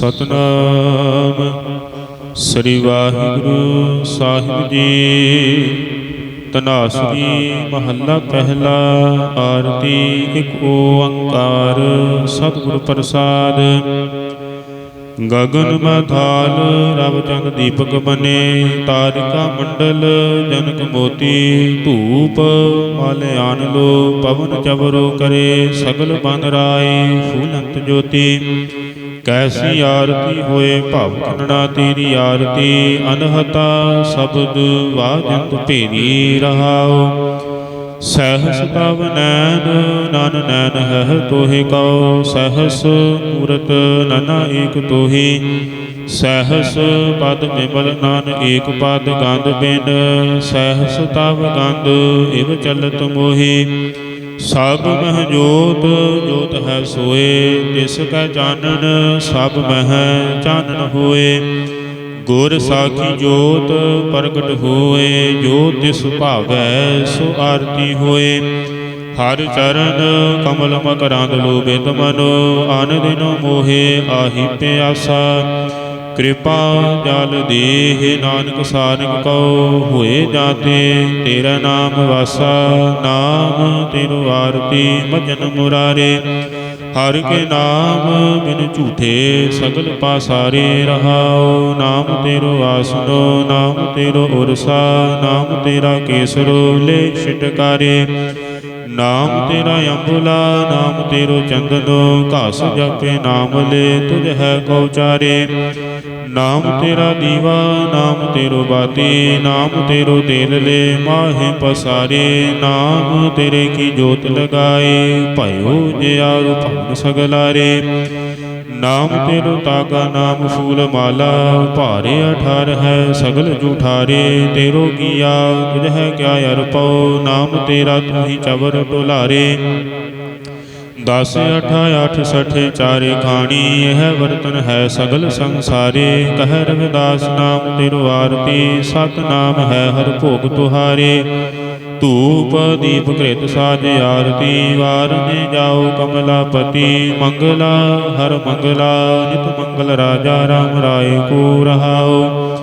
ਸਤਨਾਮ। ਸ੍ਰੀ ਵਾਹਿਗੁਰੂ ਸਾਹਿਬ ਜੀ। ਤਨਾਸਰੀ ਮਹੱਲਾ ਪਹਿਲਾ, ਆਰਤੀ ਇੱਕ ਓੰਕਾਰ, ਸਤਿਗੁਰ ਪ੍ਰਸਾਦ। ਗਗਨ ਮਥਾਲ, ਰਵ ਚੰਦ ਦੀਪਕ ਬਨੇ, ਤਾਰਿਕਾ ਮੰਡਲ, ਜਨਕ ਮੋਤੀ, ਧੂਪ ਮਲ ਆਨ ਲੋ, ਪਵਨ ਚਵਰੋ ਕਰੇ, ਸਗਲ ਬਨ ਰਾਏ, ਫੂਲੰਤ ਜੋਤੀ। ਕੈਸੀ ਆਰਤੀ ਹੋਏ ਭਵ ਖੰਡਣਾ ਤੇਰੀ ਆਰਤੀ, ਅਨਹਤਾ ਸ਼ਬਦ ਵਾਜੰਤ ਭੇਰੀ ਰਹਾਓ ਸਹਸ ਤਵ ਨੈਨ ਨਨ ਨੈਨ ਹੈ ਤੋਹਿ ਕਉ। ਸਹਸ ਮੂਰਤ ਨਨਾ ਏਕ ਤੋਹੀ। ਸਹਸ ਪਦ ਬਿਮਲ ਨਾਨ ਏਕ ਪਦ ਗੰਧ ਬਿਨ। ਸਹਸ ਤਵ ਗੰਧ ਇਵ ਚਲਤ ਮੋਹੀ। ਸਭ ਮਹਿ ਜੋਤ ਜੋਤ ਹੈ ਸੋਏ, ਤਿਸ ਕੈ ਚਾਨਣ, ਸਭ ਮਹਿ ਚਾਨਣ ਹੋਏ। ਗੁਰ ਸਾਖੀ ਜੋਤ, ਪ੍ਰਗਟ ਹੋਏ, ਜੋ ਤਿਸ ਭਾਵੈ, ਸੋ ਆਰਤੀ ਹੋਏ। ਹਰ ਚਰਨ, ਕਮਲ ਮਕਰਾਂਦ ਲੋਬਿਤ ਮਨੋ ਆਨ ਦਿਨੋ ਮੋਹੇ, ਆਹੀ ਪਿਆਸਾ। ਕਿਰਪਾ ਜਲ ਦੇਹ, ਨਾਨਕ ਸਾਰਿਕ ਕਉ, ਹੋਏ ਜਾਤੇ ਤੇਰਾ ਨਾਮ ਵਾਸਾ, ਨਾਮ ਤੇਰੋ ਆਰਤੀ ਮਜਨ ਮੁਰਾਰੇ। ਹਰ ਕੇ ਨਾਮ ਬਿਨ ਝੂਠੇ ਸਗਲ ਪਾਸਾਰੇ ਰਹਾਉ, ਨਾਮ ਤੇਰੋ ਆਸਨੋ, ਨਾਮ ਤੇਰੋ ਉਰਸਾ, ਨਾਮ ਤੇਰਾ ਕੇਸਰੋ ਲੈ ਛਟਕਾਰੇ। ਨਾਮ ਤੇਰਾ ਅੰਬੁਲਾ, ਨਾਮ ਤੇਰੋ ਚੰਦਨੋ, ਘਾਸ ਜਪੇ ਨਾਮ ਲੈ ਤੁਝ ਹੈ ਕੋ ਚਾਰੇ। ਨਾਮ ਤੇਰਾ ਦੀਵਾ, ਨਾਮ ਤੇਰੋ ਬਾਤੀ, ਨਾਮ ਤੇਰੋ ਤੇਲ ਲੈ ਮਾਹੇ ਪਸਾਰੇ। ਨਾਮ ਤੇਰੇ ਕੀ ਜੋਤ ਲਗਾਏ, ਭਇਓ ਜਿਆਰੂ ਭਵਨ ਸਗਲਾਰੇ। ਨਾਮ ਤੇਰੋ ਤਾਗਾ ਨਾਮ ਫੂਲ ਮਾਲਾ, ਭਾਰੇ ਅਠਾਰ ਹੈ ਸਗਲ ਜੂਠਾਰੇ, ਤੇਰੋ ਕੀਆ ਤੁਝ ਹੈ ਕਿਆ ਅਰਪਉ ਨਾਮ ਤੇਰਾ ਤੂੰ ਹੀ ਚਵਰ ਟੁਲਾਰੇ ਦਸ ਅਠ ਅਠ, ਸਠ, ਚਾਰੇ, ਖਾਣੀ, ਇਹ ਵਰਤਨ ਹੈ ਸਗਲ ਸੰਸਾਰੇ। ਕਹਿ ਰਵਿਦਾਸ, ਨਾਮ ਤੇਰੋ ਆਰਤੀ ਸਤ ਨਾਮ ਹੈ ਹਰ ਭੋਗ ਤੁਹਾਰੇ। ਧੂਪ ਦੀਪ ਕ੍ਰਿਤ ਸਾਜ ਆਰਤੀ ਵਾਰ ਨੇ ਜਾਓ ਕਮਲਾਪਤੀ, ਮੰਗਲਾ, ਹਰ ਮੰਗਲਾ, ਨਿਤ ਮੰਗਲ ਰਾਜਾ, ਰਾਮ ਰਾਏ ਕੋ ਰਹਾਓ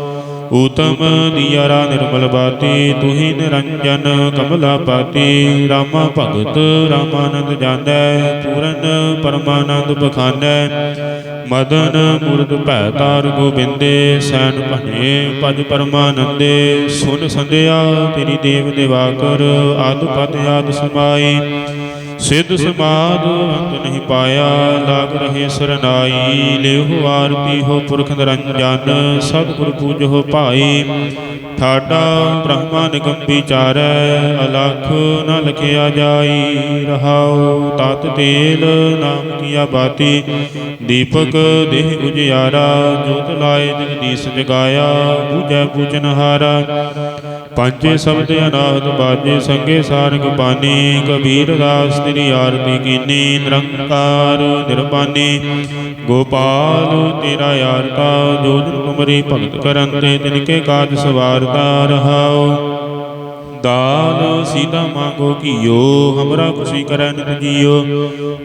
ਊਤਮ ਦੀਆਰਾ ਨਿਰਮਲ ਬਾਤੀ, ਤੁਹੀ ਨਿਰੰਜਨ ਕਮਲਾ ਪਾਤੀ। ਰਾਮਾ ਭਗਤ ਰਾਮਾਨੰਦ ਜਾਂਦੈ, ਪੂਰਨ ਪਰਮਾਨੰਦ ਬਖਾਨੈ ਮਦਨ ਮੁਰਦ ਭੈ ਤਾਰ ਗੋਬਿੰਦੇ, ਸੈਨ ਭਨੇ ਪਦ ਪਰਮਾਨੰਦੇ। ਸੁਨ ਸੰਧਿਆ ਤੇਰੀ ਦੇਵ ਦੇਵਾ ਕਰ ਆਦ ਪਦ ਆਦ ਸਮਾਈ। ਸਿੱਧ ਸਮਾਦ ਅੰਤ ਨਹੀਂ ਪਾਇਆ, ਲਾਗ ਰਹੇ ਸਰਨਾਈ। ਲਿਹੁ ਆਰਤੀ ਹੋ ਪੁਰਖ ਨਿਰੰਜਨ, ਸਤਿਗੁਰ ਪੂਜੋ Paim. ਠਾਡਾ ਬ੍ਰਹਮਾ ਨਿਗਮ ਵਿਚਾਰੈ ਅਲਖ ਨ ਲਖਿਆ ਜਾਈ ਰਹਾਉ, ਤਤ ਤੇਲ ਨਾਮ ਕੀਆ ਬਾਤੀ। ਦੀਪਕ ਦੇਹ ਉਜਿਆਰਾ, ਜੋਤ ਲਾਏ ਜਗਦੀਸ਼ ਜਗਾਇਆ ਬੂਝੈ ਬੂਝਨਹਾਰਾ ਪੰਜੇ ਸ਼ਬਦ ਅਨਾਹਤ ਬਾਜੇ ਸੰਗੇ ਸਾਰੰਗ ਬਾਣੀ ਕਬੀਰ ਦਾਸ ਤੇਰੀ ਆਰਤੀ ਕੀਨੀ, ਨਿਰੰਕਾਰ ਨਿਰਪਾਨੀ ਗੋਪਾਲ ਤੇਰਾ ਆਰਤਾ ਜੋਤ ਦਿਨ ਤੁਮਰੀ ਭਗਤ ਕਰਨ ਤੇ ਤਿਨ ਕੇ ਕਾਜ ਸਵਾਰਤਾ ਰਹਾਓ ਦਾਨ ਸੀਤਾ ਮੰਗੋ ਕੀਓ ਹਮਰਾ ਖੁਸ਼ੀ ਕਰੈ ਨਿਤ ਜੀਓ।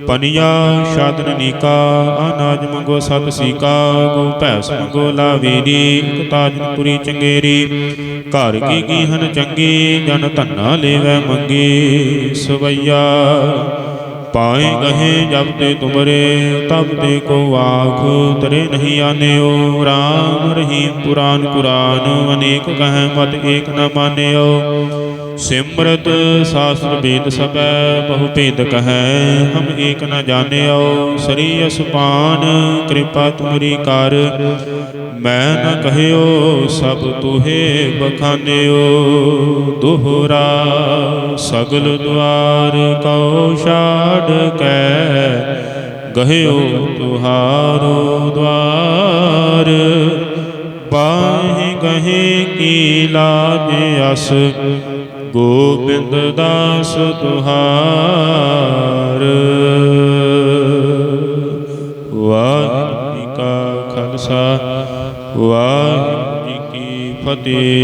ਪਨਿਆ ਸ਼ਾਦਨ ਨੀਕਾ, ਅਨਾਜ ਮੰਗੋ ਸਤ ਸੀਕਾ। ਗੋ ਭੈਸ ਮੰਗੋ ਲਾਵੇਰੀ ਇਕ ਤਾਜਨ ਪੁਰੀ ਚੰਗੇਰੀ। ਘਰ ਕੀ ਕੀ ਹਨ ਚੰਗੀ, ਜਨ ਧੰਨਾ ਲੇਵੈ ਮੰਗੀ, ਸਵਈਆ। ਪਾਏ ਕਹੇ ਜਬ ਤੇ ਤੁਮਰੇ, ਤਬ ਤੇ ਕੋ ਆਖ, ਤਰੇ ਨਹੀਂ ਆਨਿਓ। ਰਾਮ ਰਹੀਮ ਪੁਰਾਨ ਕੁਰਾਨ, ਅਨੇਕ ਕਹੈ ਮਤ ਏਕ ਨ ਮਾਨਿਓ। ਸਿਮਰਤ ਸਾਸਤਰ ਵੇਦ ਸਬੈ ਬਹੁ ਭੇਦ ਕਹੈ, ਹਮ ਏਕ ਨ ਜਾਣਿਓ, ਸ੍ਰੀ ਅਸਪਾਨ ਕਿਰਪਾ ਤੁਮਰੀ ਕਰ। ਮੈਂ ਨ ਕਹਿਓ, ਸਭ ਤੁਹੇ ਬਖਾਨਿਓ, ਦੋਹਰਾ ਸਗਲ ਦੁਆਰ ਕਉ ਛਾੜ ਕੈ। ਗਹਿਓ ਤੁਹਾਰੋ ਦਵਾਰ ਬਾਹੀ ਗਹੇ ਕੀ ਲਾਜ ਅਸ। ਗੋਬਿੰਦ ਦਾਸ ਤੁਹਾਰ। ਵਾਹਿਗੁਰੂ ਕਾ ਖਾਲਸਾ ਵਾਹਿਗੁਰੂ ਜੀ ਕੀ ਫਤਿਹ।